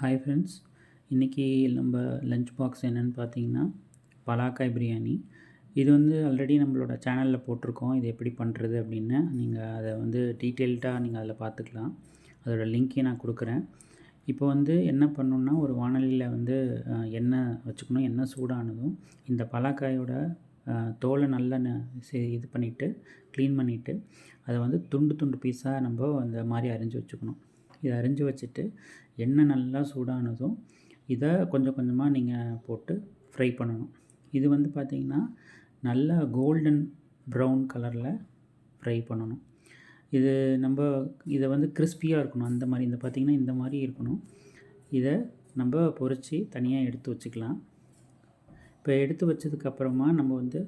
Hi friends இன்றைக்கி நம்ம lunch box என்னென்னு பார்த்தீங்கன்னா பலாக்காய் பிரியாணி. இது வந்து ஆல்ரெடி நம்மளோட சேனலில் போட்டிருக்கோம். இது எப்படி பண்ணுறது அப்படின்னு நீங்கள் அதை வந்து டீட்டெயில்டாக நீங்கள் அதில் பார்த்துக்கலாம். அதோடய லிங்க்கே நான் கொடுக்குறேன். இப்போ வந்து என்ன பண்ணணுன்னா ஒரு வானொலியில் வந்து எண்ணெய் வச்சுக்கணும். எண்ணெய் சூடானதும் இந்த பலாக்காயோட தோலை நல்லா இது பண்ணிவிட்டு க்ளீன் பண்ணிவிட்டு அதை வந்து துண்டு துண்டு பீஸாக நம்ம அந்த மாதிரி அரிஞ்சு வச்சுக்கணும். இதை அரிஞ்சு வச்சுட்டு எண்ணெய் நல்லா சூடானதும் இதை கொஞ்சம் கொஞ்சமாக நீங்கள் போட்டு ஃப்ரை பண்ணணும். இது வந்து பார்த்திங்கன்னா நல்லா கோல்டன் ப்ரௌன் கலரில் ஃப்ரை பண்ணணும். இது நம்ம இதை வந்து கிறிஸ்பியாக இருக்கணும். அந்த மாதிரி இந்த பார்த்திங்கன்னா இந்த மாதிரி இருக்கணும். இதை நம்ம பொரித்து தனியாக எடுத்து வச்சுக்கலாம். இப்போ எடுத்து வச்சதுக்கப்புறமா நம்ம வந்து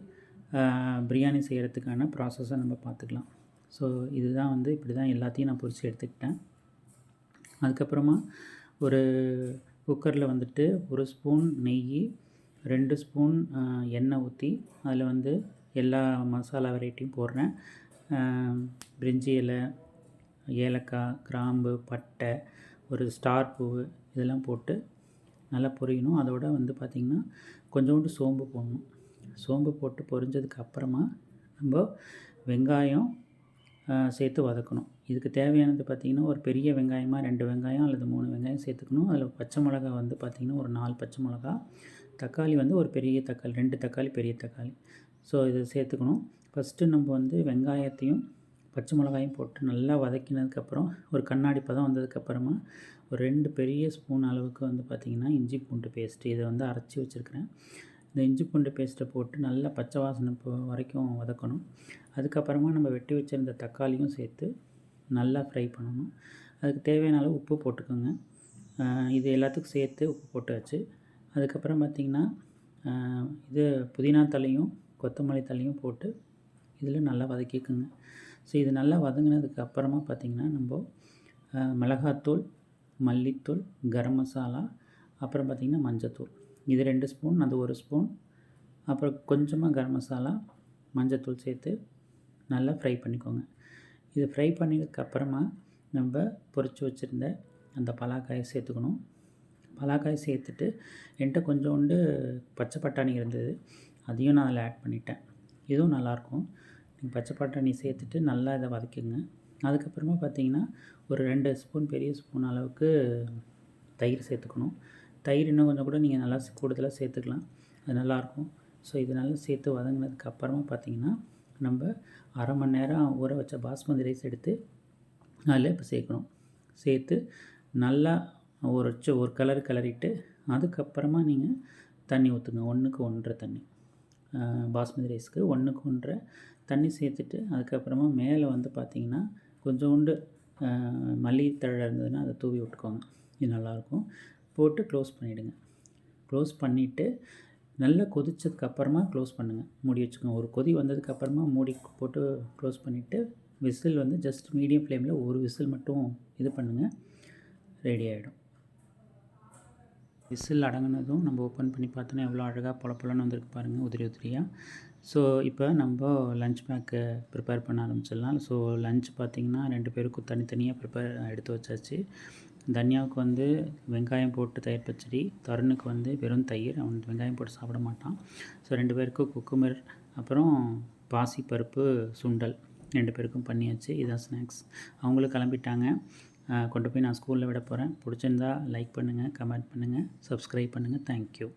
பிரியாணி செய்கிறதுக்கான ப்ராசஸை நம்ம பார்த்துக்கலாம் ஸோ இதுதான் வந்து இப்படி தான் எல்லாத்தையும் நான் பொறிச்சு எடுத்துக்கிட்டேன். அதுக்கப்புறமா ஒரு குக்கரில் வந்துட்டு ஒரு ஸ்பூன் நெய் ரெண்டு ஸ்பூன் எண்ணெய் ஊற்றி அதில் வந்து எல்லா மசாலா வெரைட்டியும் போடுறேன். பிரிஞ்சி இலை ஏலக்காய் கிராம்பு பட்டை ஒரு ஸ்டார் பூவு இதெல்லாம் போட்டு நல்லா பொரியணும். அதோட வந்து பார்த்திங்கன்னா கொஞ்சோண்டு சோம்பு போடணும். சோம்பு போட்டு பொரிஞ்சதுக்கு அப்புறமா நம்ம வெங்காயம் சேர்த்து வதக்கணும். இதுக்கு தேவையானது பார்த்திங்கன்னா ஒரு பெரிய வெங்காயமாக ரெண்டு வெங்காயம் அல்லது மூணு வெங்காயம் சேர்த்துக்கணும். அதில் பச்சை மிளகா வந்து பார்த்திங்கன்னா ஒரு நாலு பச்சை மிளகா. தக்காளி வந்து ஒரு பெரிய தக்காளி ரெண்டு தக்காளி பெரிய தக்காளி. ஸோ இதை சேர்த்துக்கணும். ஃபஸ்ட்டு நம்ம வந்து வெங்காயத்தையும் பச்சை மிளகாயும் போட்டு நல்லா வதக்கினதுக்கப்புறம் ஒரு கண்ணாடி பதம் வந்ததுக்கப்புறமா ஒரு ரெண்டு பெரிய ஸ்பூன் அளவுக்கு வந்து பார்த்திங்கன்னா இஞ்சி பூண்டு பேஸ்ட்டு இதை வந்து அரைச்சி வச்சுருக்கிறேன். இந்த இஞ்சி பூண்டு பேஸ்ட்டை போட்டு நல்லா பச்சை வாசனை போ வரைக்கும் வதக்கணும். அதுக்கப்புறமா நம்ம வெட்டி வச்சிருந்த தக்காளியும் சேர்த்து நல்லா ஃப்ரை பண்ணணும். அதுக்கு தேவையான அளவு உப்பு போட்டுக்கோங்க. இது எல்லாத்துக்கும் சேர்த்து உப்பு போட்டாச்சு. அதுக்கப்புறம் பார்த்திங்கன்னா இது புதினா தலையும் கொத்தமல்லி தலையும் போட்டு இதில் நல்லா வதக்கிக்கோங்க. ஸோ இது நல்லா வதங்கினதுக்கு அப்புறமா பார்த்திங்கன்னா நம்ம மிளகாத்தூள் மல்லித்தூள் கரம் மசாலா அப்புறம் பார்த்திங்கன்னா மஞ்சத்தூள். இது ரெண்டு ஸ்பூன் அது ஒரு ஸ்பூன். அப்புறம் கொஞ்சமாக கரம் மசாலா மஞ்சத்தூள் சேர்த்து நல்லா ஃப்ரை பண்ணிக்கோங்க. இது ஃப்ரை பண்ணதுக்கப்புறமா நம்ம பொரிச்சு வச்சுருந்த அந்த பலாக்காயை சேர்த்துக்கணும். பலாக்காய் சேர்த்துட்டு என்கிட்ட கொஞ்சோண்டு பச்சை பட்டாணி இருந்தது. அதையும் நான் அதில் ஆட் பண்ணிட்டேன். இதுவும் நல்லாயிருக்கும். நீங்கள் பச்சை பட்டாணி சேர்த்துட்டு நல்லா இதை வதக்கிங்க. அதுக்கப்புறமா பார்த்தீங்கன்னா ஒரு ரெண்டு ஸ்பூன் பெரிய ஸ்பூன் அளவுக்கு தயிர் சேர்த்துக்கணும். தயிர் இன்னும் கொஞ்சம் கூட நீங்கள் நல்லா கூடுதலாக சேர்த்துக்கலாம். அது நல்லாயிருக்கும் ஸோ இது நல்லா சேர்த்து வதங்கினதுக்கு அப்புறமா பார்த்தீங்கன்னா நம்ம அரை மணி நேரம் ஊற வச்ச பாஸ்மதி ரைஸ் எடுத்து அதில் இப்போ சேர்க்கணும். சேர்த்து நல்லா ஒரு வச்சு ஒரு கலர் கலரிட்டு அதுக்கப்புறமா நீங்கள் தண்ணி ஊற்றுங்க ஒன்றுக்கு ஒன்றரை தண்ணி. பாஸ்மதி ரைஸ்க்கு ஒன்றுக்கு ஒன்றரை தண்ணி சேர்த்துட்டு அதுக்கப்புறமா மேலே வந்து பார்த்தீங்கன்னா கொஞ்சோண்டு ஆஹ் மல்லித்தழை இருந்ததுன்னா அதை தூவி விட்டுக்கோங்க. இது நல்லாயிருக்கும் போட்டு க்ளோஸ் பண்ணிவிடுங்க க்ளோஸ் பண்ணிவிட்டு நல்லா கொதித்ததுக்கப்புறமா க்ளோஸ் பண்ணுங்கள் மூடி வச்சுக்கோங்க. ஒரு கொதி வந்ததுக்கப்புறமா மூடி போட்டு க்ளோஸ் பண்ணிவிட்டு விசில் வந்து ஜஸ்ட் மீடியம் ஃப்ளேமில் ஒரு விசில் மட்டும் இது பண்ணுங்கள் ரெடி ஆகிடும் விசில் அடங்கினதும் நம்ம ஓப்பன் பண்ணி பார்த்தோன்னா எவ்வளோ அழகாக பொல பொலன்னு வந்திருக்கு பாருங்கள் உதிரி உதிரியாக ஸோ இப்போ நம்ம லஞ்ச் பேக்கு ப்ரிப்பேர் பண்ண ஆரம்பிச்சிடலாம். ஸோ லஞ்ச் பார்த்திங்கன்னா ரெண்டு பேருக்கும் தனித்தனியாக ப்ரிப்பேர் எடுத்து வச்சாச்சு. தன்யாவுக்கு வந்து வெங்காயம் போட்டு தயிர் பச்சடி தருணுக்கு வந்து வெறும் தயிர் அவன் வெங்காயம் போட்டு சாப்பிட மாட்டான். ஸோ ரெண்டு பேருக்கும் குக்குமர் அப்புறம் பாசிப்பருப்பு சுண்டல் ரெண்டு பேருக்கும் பண்ணியாச்சு. இதான் ஸ்நாக்ஸ். அவங்களும் கிளம்பிட்டாங்க. கொண்டு போய் நான் ஸ்கூலில் விட போகிறேன் பிடிச்சிருந்தா லைக் பண்ணுங்கள் கமெண்ட் பண்ணுங்கள் சப்ஸ்கிரைப் பண்ணுங்கள் தேங்க்யூ